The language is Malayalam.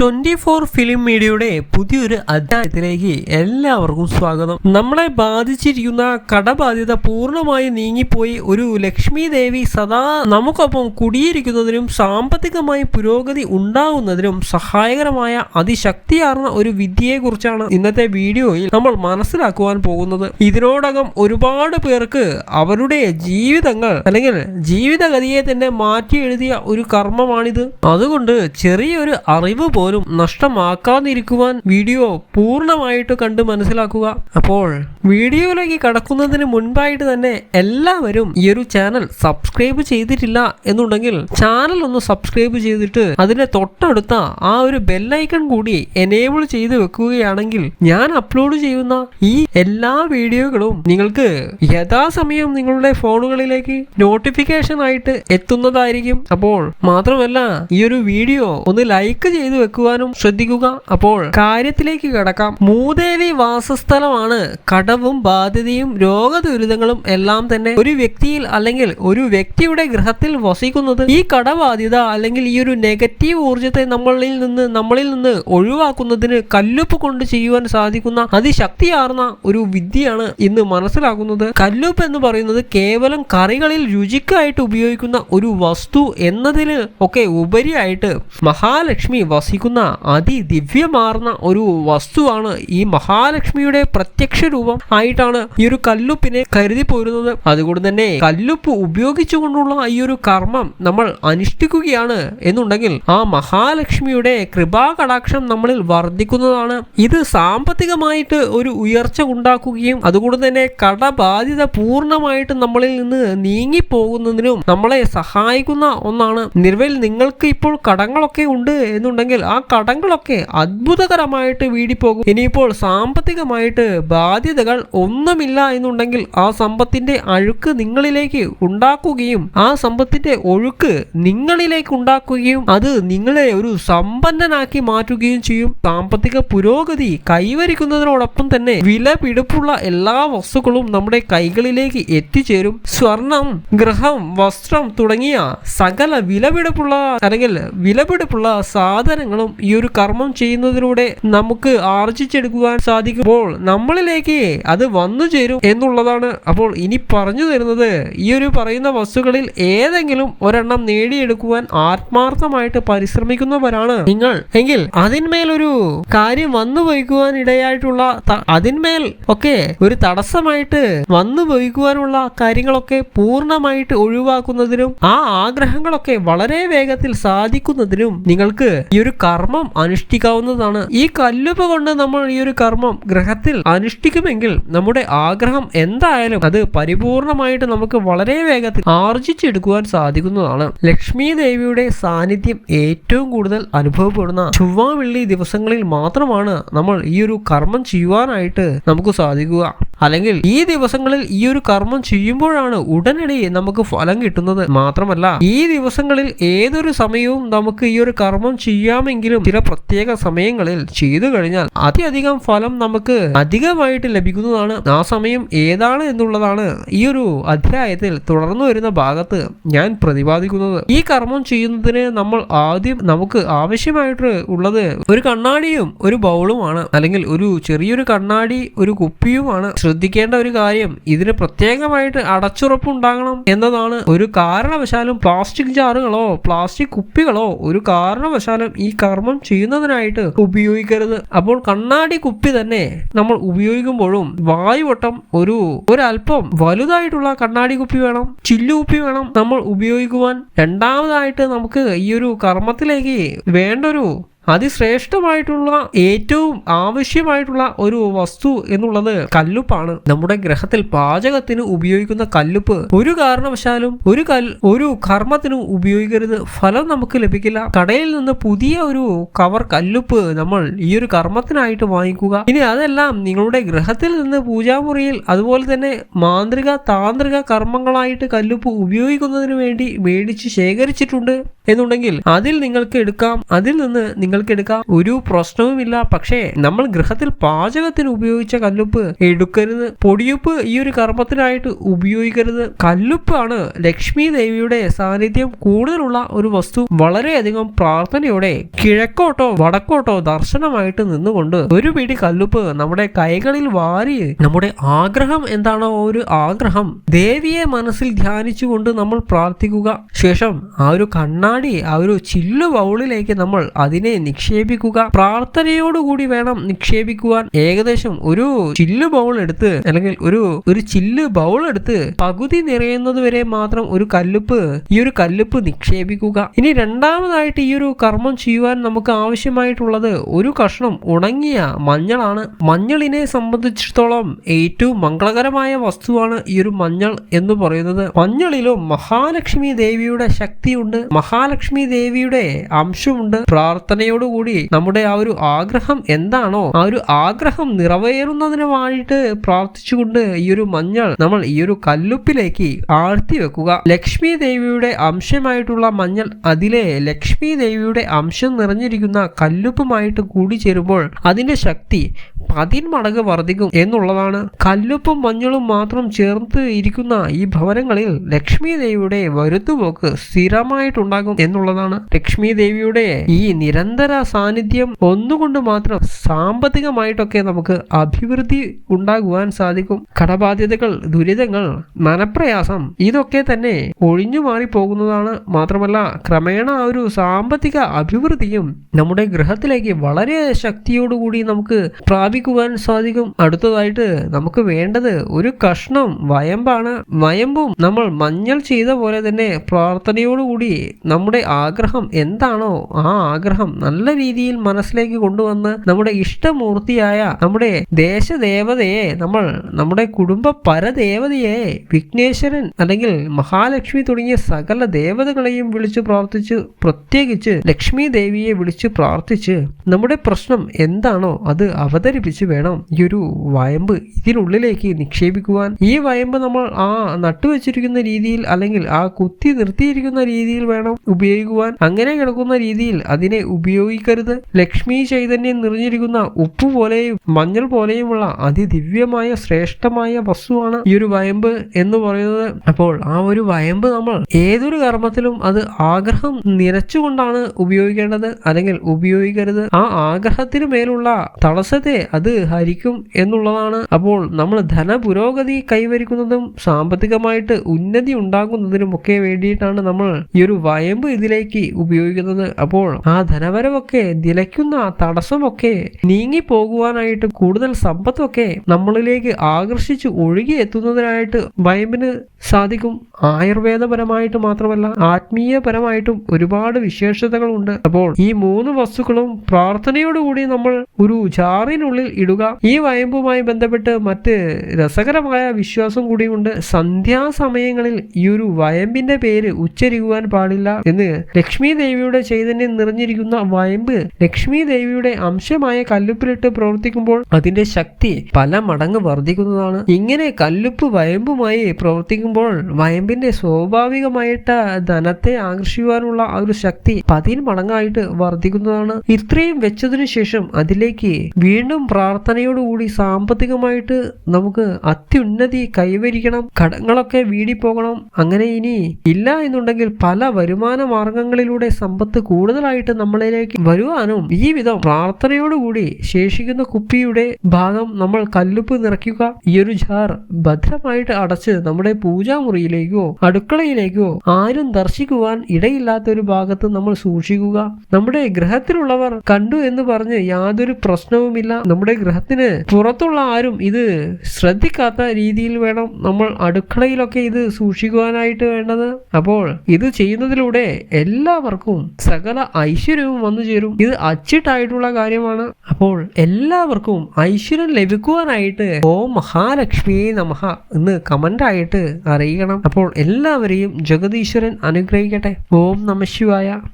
ട്വന്റി ഫോർ ഫിലിം മീഡിയയുടെ പുതിയൊരു അധ്യായത്തിലേക്ക് എല്ലാവർക്കും സ്വാഗതം. നമ്മളെ ബാധിച്ചിരിക്കുന്ന കടബാധ്യത പൂർണമായി നീങ്ങിപ്പോയി. ഒരു ലക്ഷ്മി ദേവി സദാ നമുക്കൊപ്പം കുടിയിരിക്കുന്നതിനും സാമ്പത്തികമായി പുരോഗതി ഉണ്ടാകുന്നതിനും സഹായകരമായ അതിശക്തിയാർന്ന ഒരു വിദ്യയെക്കുറിച്ചാണ് ഇന്നത്തെ വീഡിയോയിൽ നമ്മൾ മനസ്സിലാക്കുവാൻ പോകുന്നത്. ഇതിനോടകം ഒരുപാട് പേർക്ക് അവരുടെ ജീവിതങ്ങൾ അല്ലെങ്കിൽ ജീവിതഗതിയെ തന്നെ മാറ്റി എഴുതിയ ഒരു കർമ്മമാണിത്. അതുകൊണ്ട് ചെറിയൊരു അറിവ് പോലും നഷ്ടമാക്കാതിരിക്കുവാൻ വീഡിയോ പൂർണമായിട്ട് കണ്ട് മനസ്സിലാക്കുക. അപ്പോൾ വീഡിയോയിലേക്ക് കടക്കുന്നതിന് മുൻപായിട്ട് തന്നെ എല്ലാവരും ഈ ഒരു ചാനൽ സബ്സ്ക്രൈബ് ചെയ്തിട്ടില്ല എന്നുണ്ടെങ്കിൽ ചാനൽ ഒന്ന് സബ്സ്ക്രൈബ് ചെയ്തിട്ട് അതിന്റെ തൊട്ടടുത്ത ആ ഒരു ബെല്ലൈക്കൺ കൂടി എനേബിൾ ചെയ്ത് വെക്കുകയാണെങ്കിൽ ഞാൻ അപ്ലോഡ് ചെയ്യുന്ന ഈ എല്ലാ വീഡിയോകളും നിങ്ങൾക്ക് യഥാസമയം നിങ്ങളുടെ ഫോണുകളിലേക്ക് നോട്ടിഫിക്കേഷൻ ആയിട്ട് എത്തുന്നതായിരിക്കും. അപ്പോൾ മാത്രമല്ല ഈ ഒരു വീഡിയോ ഒന്ന് ലൈക്ക് ചെയ്ത് വെക്കുവാനും ശ്രദ്ധിക്കുക. അപ്പോൾ കാര്യത്തിലേക്ക് കടക്കാം. മൂദേവി വാസസ്ഥലമാണ്. കടവും ബാധ്യതയും രോഗദുരിതങ്ങളും എല്ലാം തന്നെ ഒരു വ്യക്തിയിൽ അല്ലെങ്കിൽ ഒരു വ്യക്തിയുടെ ഗ്രഹത്തിൽ വസിക്കുന്നത് ഈ കടബാധ്യത അല്ലെങ്കിൽ ഈ ഒരു നെഗറ്റീവ് ഊർജത്തെ നമ്മളിൽ നിന്ന് നമ്മളിൽ നിന്ന് ഒഴിവാക്കുന്നതിന് കല്ലുപ്പ് കൊണ്ട് ചെയ്യുവാൻ സാധിക്കുന്ന അതിശക്തിയാർന്ന ഒരു വിദ്യയാണ് ഇന്ന് മനസ്സിലാക്കുന്നത്. കല്ലുപ്പ് എന്ന് പറയുന്നത് കേവലം കറികളിൽ രുചിക്കായിട്ട് ഉപയോഗിക്കുന്ന ഒരു വസ്തു എന്നതിന് ഒക്കെ ഉപരിയായിട്ട് മഹാലക്ഷ്മി വസിക്കുന്ന. അതിദിവ്യമാർന്ന ഒരു വസ്തുവാണ് ഈ മഹാലക്ഷ്മിയുടെ പ്രത്യക്ഷ രൂപം ആയിട്ടാണ് ഈ ഒരു കല്ലുപ്പിനെ കരുതി പോരുന്നത്. അതുകൊണ്ട് തന്നെ കല്ലുപ്പ് ഉപയോഗിച്ചുകൊണ്ടുള്ള ഈ ഒരു കർമ്മം നമ്മൾ അനുഷ്ഠിക്കുകയാണ് എന്നുണ്ടെങ്കിൽ ആ മഹാലക്ഷ്മിയുടെ കൃപാകടാക്ഷം നമ്മളിൽ വർദ്ധിക്കുന്നതാണ്. ഇത് സാമ്പത്തികമായിട്ട് ഒരു ഉയർച്ച ഉണ്ടാക്കുകയും അതുകൊണ്ട് തന്നെ കടബാധ്യത പൂർണമായിട്ട് നമ്മളിൽ നിന്ന് നീങ്ങിപ്പോകുന്നതിനും നമ്മളെ സഹായിക്കുന്ന ഒന്നാണ്. നിലവിൽ നിങ്ങൾക്ക് ഇപ്പോൾ കടങ്ങളൊക്കെ ഉണ്ട് എന്നുണ്ടെങ്കിൽ ആ കടങ്ങളൊക്കെ അത്ഭുതകരമായിട്ട് വീടിപ്പോകും. ഇനിയിപ്പോൾ സാമ്പത്തികമായിട്ട് ബാധ്യതകൾ ഒന്നുമില്ല എന്നുണ്ടെങ്കിൽ ആ സമ്പത്തിന്റെ അഴുക്ക് നിങ്ങളിലേക്ക് ഉണ്ടാക്കുകയും ആ സമ്പത്തിന്റെ ഒഴുക്ക് നിങ്ങളിലേക്ക് ഉണ്ടാക്കുകയും അത് നിങ്ങളെ ഒരു സമ്പന്നനാക്കി മാറ്റുകയും ചെയ്യും. സാമ്പത്തിക പുരോഗതി കൈവരിക്കുന്നതിനോടൊപ്പം തന്നെ വില പിടിപ്പുള്ള എല്ലാ വസ്തുക്കളും നമ്മുടെ കൈകളിലേക്ക് എത്തിച്ചേരും. സ്വർണം ഗ്രഹം വസ്ത്രം തുടങ്ങിയ സകല വിലപിടിപ്പുള്ള അല്ലെങ്കിൽ വിലപിടിപ്പുള്ള സാധനങ്ങളും ഈ ഒരു കർമ്മം ചെയ്യുന്നതിലൂടെ നമുക്ക് ആർജിച്ചെടുക്കുവാൻ സാധിക്കുമ്പോൾ നമ്മളിലേക്ക് അത് വന്നു ചേരും എന്നുള്ളതാണ് അപ്പോൾ ഇനി പറഞ്ഞു തരുന്നത്. ഈ ഒരു പറയുന്ന വസ്തുക്കളിൽ ഏതെങ്കിലും ഒരെണ്ണം നേടിയെടുക്കുവാൻ ആത്മാർത്ഥമായിട്ട് പരിശ്രമിക്കുന്നവരാണ് നിങ്ങൾ. എങ്കിൽ അതിന്മേലൊരു കാര്യം വന്നു വഹിക്കുവാൻ ഇടയായിട്ടുള്ള അതിന്മേൽ ഒക്കെ ഒരു തടസ്സമായിട്ട് വന്നു വഹിക്കുവാനുള്ള കാര്യങ്ങളൊക്കെ പൂർണമായിട്ട് ഒഴിവാക്കുന്നതിനും ആ ആഗ്രഹങ്ങളൊക്കെ വളരെ വേഗത്തിൽ സാധിക്കുന്നതിനും നിങ്ങൾക്ക് ഈ ഒരു കർമ്മം അനുഷ്ഠിക്കാവുന്നതാണ്. ഈ കല്ലുപ കൊണ്ട് നമ്മൾ ഈ ഒരു കർമ്മം ഗ്രഹത്തിൽ അനുഷ്ഠിക്കുമെങ്കിൽ നമ്മുടെ ആഗ്രഹം എന്തായാലും അത് പരിപൂർണമായിട്ട് നമുക്ക് വളരെ വേഗത്തിൽ ആർജിച്ചെടുക്കുവാൻ സാധിക്കുന്നതാണ്. ലക്ഷ്മി ദേവിയുടെ സാന്നിധ്യം ഏറ്റവും കൂടുതൽ അനുഭവപ്പെടുന്ന ചൊവ്വ ദിവസങ്ങളിൽ മാത്രമാണ് നമ്മൾ ഈ ഒരു കർമ്മം ചെയ്യുവാനായിട്ട് നമുക്ക് സാധിക്കുക. അല്ലെങ്കിൽ ഈ ദിവസങ്ങളിൽ ഈ ഒരു കർമ്മം ചെയ്യുമ്പോഴാണ് ഉടനടി നമുക്ക് ഫലം കിട്ടുന്നത്. മാത്രമല്ല ഈ ദിവസങ്ങളിൽ ഏതൊരു സമയവും നമുക്ക് ഈ ഒരു കർമ്മം ചെയ്യാമെങ്കിലും ചില പ്രത്യേക സമയങ്ങളിൽ ചെയ്തു കഴിഞ്ഞാൽ അതിയധികം ഫലം നമുക്ക് അധികമായിട്ട് ലഭിക്കുന്നതാണ്. ആ സമയം ഏതാണ് എന്നുള്ളതാണ് ഈ ഒരു അധ്യായത്തിൽ തുടർന്നു വരുന്ന ഭാഗത്ത് ഞാൻ പ്രതിപാദിക്കുന്നത്. ഈ കർമ്മം ചെയ്യുന്നതിന് നമ്മൾ ആദ്യം നമുക്ക് ആവശ്യമായിട്ട് ഉള്ളത് ഒരു കണ്ണാടിയും ഒരു ബൗളുമാണ്. അല്ലെങ്കിൽ ഒരു ചെറിയൊരു കണ്ണാടി ഒരു കുപ്പിയുമാണ്. ശ്രദ്ധിക്കേണ്ട ഒരു കാര്യം ഇതിന് പ്രത്യേകമായിട്ട് അടച്ചുറപ്പ് അടച്ചുറപ്പുണ്ടാകണം എന്നതാണ്. ഒരു കാരണവശാലും പ്ലാസ്റ്റിക് ജാറുകളോ പ്ലാസ്റ്റിക് കുപ്പികളോ ഒരു കാരണവശാലും ഈ കർമ്മം ചെയ്യുന്നതിനായിട്ട് ഉപയോഗിക്കരുത്. അപ്പോൾ കണ്ണാടി കുപ്പി തന്നെ നമ്മൾ ഉപയോഗിക്കുമ്പോഴും വായുവട്ടം ഒരു ഒരല്പം വലുതായിട്ടുള്ള കണ്ണാടി കുപ്പി വേണം ചില്ലു കുപ്പി വേണം നമ്മൾ ഉപയോഗിക്കുവാൻ. രണ്ടാമതായിട്ട് നമുക്ക് ഈ ഒരു കർമ്മത്തിലേക്ക് വേണ്ടൊരു അതിശ്രേഷ്ഠമായിട്ടുള്ള ഏറ്റവും ആവശ്യമായിട്ടുള്ള ഒരു വസ്തു എന്നുള്ളത് കല്ലുപ്പാണ്. നമ്മുടെ ഗ്രഹത്തിൽ പാചകത്തിന് ഉപയോഗിക്കുന്ന കല്ലുപ്പ് ഒരു കാരണവശാലും ഒരു കൽ ഒരു കർമ്മത്തിനും ഉപയോഗിക്കരുത്. ഫലം നമുക്ക് ലഭിക്കില്ല. കടയിൽ നിന്ന് പുതിയ ഒരു കവർ കല്ലുപ്പ് നമ്മൾ ഈ ഒരു കർമ്മത്തിനായിട്ട് വാങ്ങിക്കുക. ഇനി അതെല്ലാം നിങ്ങളുടെ ഗ്രഹത്തിൽ നിന്ന് പൂജാമുറിയിൽ അതുപോലെ തന്നെ മാന്ത്രിക താന്ത്രിക കർമ്മങ്ങളായിട്ട് കല്ലുപ്പ് ഉപയോഗിക്കുന്നതിന് വേണ്ടി മേടിച്ച് ശേഖരിച്ചിട്ടുണ്ട്. എന്നുണ്ടെങ്കിൽ അതിൽ നിങ്ങൾക്ക് എടുക്കാം. അതിൽ നിന്ന് നിങ്ങൾക്ക് എടുക്കാം. ഒരു പ്രശ്നവുമില്ല. പക്ഷേ നമ്മൾ ഗൃഹത്തിൽ പാചകത്തിന് ഉപയോഗിച്ച കല്ലുപ്പ് എടുക്കരുത്. പൊടിയുപ്പ് ഈ ഒരു കർമ്മത്തിനായിട്ട് ഉപയോഗിക്കരുത്. കല്ലുപ്പാണ് ലക്ഷ്മി ദേവിയുടെ സാന്നിധ്യം കൂടുതലുള്ള ഒരു വസ്തു. വളരെയധികം പ്രാർത്ഥനയോടെ കിഴക്കോട്ടോ വടക്കോട്ടോ ദർശനമായിട്ട് നിന്നുകൊണ്ട് ഒരു പിടി കല്ലുപ്പ് നമ്മുടെ കൈകളിൽ വാരി നമ്മുടെ ആഗ്രഹം എന്താണോ ഒരു ആഗ്രഹം ദേവിയെ മനസ്സിൽ ധ്യാനിച്ചുകൊണ്ട് നമ്മൾ പ്രാർത്ഥിക്കുക. ശേഷം ആ ഒരു കണ്ണാടി ആ ഒരു ചില്ലു ബൗളിലേക്ക് നമ്മൾ അതിനെ നിക്ഷേപിക്കുക. പ്രാർത്ഥനയോടുകൂടി വേണം നിക്ഷേപിക്കുവാൻ. ഏകദേശം ഒരു ചില്ലു ബൗൾ എടുത്ത് അല്ലെങ്കിൽ ഒരു ഒരു ചില്ല് ബൗൾ എടുത്ത് പകുതി നിറയുന്നത് വരെ മാത്രം ഒരു കല്ലുപ്പ് ഈ ഒരു കല്ലുപ്പ് നിക്ഷേപിക്കുക. ഇനി രണ്ടാമതായിട്ട് ഈ ഒരു കർമ്മം ചെയ്യുവാൻ നമുക്ക് ആവശ്യമായിട്ടുള്ളത് ഒരു കഷ്ണം ഉണങ്ങിയ മഞ്ഞളാണ്. മഞ്ഞളിനെ സംബന്ധിച്ചിടത്തോളം ഏറ്റവും മംഗളകരമായ വസ്തുവാണ് ഈ ഒരു മഞ്ഞൾ എന്ന് പറയുന്നത്. മഞ്ഞളിലും മഹാലക്ഷ്മി ദേവിയുടെ ശക്തിയുണ്ട്. മഹാലക്ഷ്മി ദേവിയുടെ അംശമുണ്ട്. പ്രാർത്ഥനയോടുകൂടി നമ്മുടെ ആ ഒരു ആഗ്രഹം എന്താണോ ആ ഒരു ആഗ്രഹം നിറവേറുന്നതിനുമായിട്ട് പ്രാർത്ഥിച്ചുകൊണ്ട് ഈ ഒരു മഞ്ഞൾ നമ്മൾ ഈ ഒരു കല്ലുപ്പിലേക്ക് ആഴ്ത്തി വെക്കുക. ലക്ഷ്മി ദേവിയുടെ അംശമായിട്ടുള്ള മഞ്ഞൾ അതിലെ ലക്ഷ്മി ദേവിയുടെ അംശം നിറഞ്ഞിരിക്കുന്ന കല്ലുപ്പുമായിട്ട് കൂടി കൂടിച്ചേരുമ്പോൾ അതിന്റെ ശക്തി പതിന്മടങ്ങ് വർദ്ധിക്കും എന്നുള്ളതാണ്. കല്ലുപ്പും മഞ്ഞളും മാത്രം ചേർത്ത് ഇരിക്കുന്ന ഈ ഭവനങ്ങളിൽ ലക്ഷ്മി ദേവിയുടെ വരുത്തുപോക്ക് സ്ഥിരമായിട്ടുണ്ടാകും. എന്നുള്ളതാണ് ലക്ഷ്മി ദേവിയുടെ ഈ നിരന്തര സാന്നിധ്യം ഒന്നുകൊണ്ട് മാത്രം സാമ്പത്തികമായിട്ടൊക്കെ നമുക്ക് അഭിവൃദ്ധി ഉണ്ടാകുവാൻ സാധിക്കും. കടബാധ്യതകൾ ദുരിതങ്ങൾ മനപ്രയാസം ഇതൊക്കെ തന്നെ ഒഴിഞ്ഞു മാറി പോകുന്നതാണ് മാത്രമല്ല ക്രമേണ ഒരു സാമ്പത്തിക അഭിവൃദ്ധിയും നമ്മുടെ ഗ്രഹത്തിലേക്ക് വളരെ ശക്തിയോടുകൂടി നമുക്ക് പ്രാപിക്കുവാൻ സാധിക്കും. അടുത്തതായിട്ട് നമുക്ക് വേണ്ടത് ഒരു കഷ്ണം വയമ്പാണ്. വയമ്പും നമ്മൾ മഞ്ഞൾ ചെയ്ത പോലെ തന്നെ പ്രാർത്ഥനയോടുകൂടി നമ്മുടെ ആഗ്രഹം എന്താണോ ആ ആഗ്രഹം നല്ല രീതിയിൽ മനസ്സിലേക്ക് കൊണ്ടുവന്ന് നമ്മുടെ ഇഷ്ടമൂർത്തിയായ നമ്മുടെ ദേശദേവതയെ നമ്മൾ നമ്മുടെ കുടുംബ പരദേവതയെ വിഘ്നേശ്വരൻ അല്ലെങ്കിൽ മഹാലക്ഷ്മി തുടങ്ങിയ സകല ദേവതകളെയും വിളിച്ചു പ്രാർത്ഥിച്ച് പ്രത്യേകിച്ച് ലക്ഷ്മി ദേവിയെ വിളിച്ചു പ്രാർത്ഥിച്ച് നമ്മുടെ പ്രശ്നം എന്താണോ അത് അവതരിപ്പിച്ച് വേണം ഈ ഒരു വയമ്പ് ഇതിനുള്ളിലേക്ക് നിക്ഷേപിക്കുവാൻ. ഈ വയമ്പ് നമ്മൾ ആ നട്ടുവെച്ചിരിക്കുന്ന രീതിയിൽ അല്ലെങ്കിൽ ആ കുത്തി നിർത്തിയിരിക്കുന്ന രീതിയിൽ വേണം ഉപയോഗിക്കുവാൻ അങ്ങനെ കിടക്കുന്ന രീതിയിൽ അതിനെ ഉപയോഗിക്കരുത്. ലക്ഷ്മി ചൈതന്യം നിറഞ്ഞിരിക്കുന്ന ഉപ്പ് പോലെയും മഞ്ഞൾ പോലെയുമുള്ള അതിദിവ്യമായ ശ്രേഷ്ഠമായ വസ്തുവാണ് ഈ ഒരു വയമ്പ് എന്ന് പറയുന്നത്. അപ്പോൾ ആ ഒരു വയമ്പ് നമ്മൾ ഏതൊരു കർമ്മത്തിലും അത് ആഗ്രഹം നിറച്ചുകൊണ്ടാണ് ഉപയോഗിക്കേണ്ടത് അല്ലെങ്കിൽ ഉപയോഗിക്കരുത്. ആ ആഗ്രഹത്തിന് മേലുള്ള തടസ്സത്തെ അത് ഹരിക്കും എന്നുള്ളതാണ്. അപ്പോൾ നമ്മൾ ധന പുരോഗതി കൈവരിക്കുന്നതും സാമ്പത്തികമായിട്ട് ഉന്നതി ഉണ്ടാകുന്നതിനും ഒക്കെ വേണ്ടിയിട്ടാണ് നമ്മൾ ഈ ഒരു വയമ്പ് ഇതിലേക്ക് ഉപയോഗിക്കുന്നത് അപ്പോൾ ആ ധനവരവൊക്കെ നിലയ്ക്കുന്ന തടസ്സമൊക്കെ നീങ്ങി പോകുവാനായിട്ട് കൂടുതൽ സമ്പത്തൊക്കെ നമ്മളിലേക്ക് ആകർഷിച്ച് ഒഴുകി എത്തുന്നതിനായിട്ട് വയമ്പിന് സാധിക്കും. ആയുർവേദപരമായിട്ട് മാത്രമല്ല ആത്മീയപരമായിട്ടും ഒരുപാട് വിശേഷതകളുണ്ട്. അപ്പോൾ ഈ മൂന്ന് വസ്തുക്കളും പ്രാർത്ഥനയോടുകൂടി നമ്മൾ ഒരു ജാറിനുള്ളിൽ ഇടുക. ഈ വയമ്പുമായി ബന്ധപ്പെട്ട് മറ്റ് രസകരമായ വിശ്വാസം കൂടിയുണ്ട്. സന്ധ്യാസമയങ്ങളിൽ ഈ ഒരു വയമ്പിന്റെ പേര് ഉച്ചരിക്കുവാൻ പാടില്ല. എന്ന് ലക്ഷ്മി ദേവിയുടെ ചൈതന്യം നിറഞ്ഞിരിക്കുന്ന വയമ്പ് ലക്ഷ്മി ദേവിയുടെ അംശമായ കല്ലുപ്പിലിട്ട് പ്രവർത്തിക്കുമ്പോൾ അതിന്റെ ശക്തി പല മടങ്ങ് വർദ്ധിക്കുന്നതാണ്. ഇങ്ങനെ കല്ലുപ്പ് വയമ്പുമായി പ്രവർത്തിക്കുമ്പോൾ വയമ്പിന്റെ സ്വാഭാവികമായിട്ട് ധനത്തെ ആകർഷിക്കുവാനുള്ള ആ ഒരു ശക്തി പതിൽ മടങ്ങായിട്ട് വർദ്ധിക്കുന്നതാണ്. ഇത്രയും വെച്ചതിനു ശേഷം അതിലേക്ക് വീണ്ടും പ്രാർത്ഥനയോടുകൂടി സാമ്പത്തികമായിട്ട് നമുക്ക് അത്യുന്നതി കൈവരിക്കണം. കടങ്ങളൊക്കെ വീടിപ്പോകണം. അങ്ങനെ ഇനി ഇല്ല എന്നുണ്ടെങ്കിൽ പല വരുമാന മാർഗങ്ങളിലൂടെ സമ്പത്ത് കൂടുതലായിട്ട് നമ്മളിലേക്ക് വരുവാനും ഈ വിധം പ്രാർത്ഥനയോടുകൂടി ശേഷിക്കുന്ന കുപ്പിയുടെ ഭാഗം നമ്മൾ കല്ലുപ്പ് നിറയ്ക്കുക. ഈ ഒരു ജാർ ഭദ്രമായിട്ട് അടച്ച് നമ്മുടെ പൂജാമുറിയിലേക്കോ അടുക്കളയിലേക്കോ ആരും ദർശിക്കുവാൻ ഇടയില്ലാത്ത ഒരു ഭാഗത്ത് നമ്മൾ സൂക്ഷിക്കുക. നമ്മുടെ ഗ്രഹത്തിലുള്ളവർ കണ്ടു എന്ന് പറഞ്ഞ് യാതൊരു പ്രശ്നവുമില്ല. നമ്മുടെ ഗ്രഹത്തിന് പുറത്തുള്ള ആരും ഇത് ശ്രദ്ധിക്കാത്ത രീതിയിൽ വേണം നമ്മൾ അടുക്കളയിലൊക്കെ ഇത് സൂക്ഷിക്കുവാനായിട്ട് വേണ്ടത്. അപ്പോൾ ഇത് ചെയ്യുന്നതിലൂടെ എല്ലാവർക്കും സകല ഐശ്വര്യവും വന്നു ചേരും. ഇത് അച്ചിട്ടായിട്ടുള്ള കാര്യമാണ്. അപ്പോൾ എല്ലാവർക്കും ഐശ്വര്യം ലഭിക്കുവാനായിട്ട് ഓ മഹാലക്ഷ്മി നമഹ എന്ന് കമന്റ് ആയിട്ട് അറിയിക്കണം. അപ്പോൾ എല്ലാവരെയും ജഗതീശ്വരൻ അനുഗ്രഹിക്കട്ടെ. ഓം നമ ശിവായ.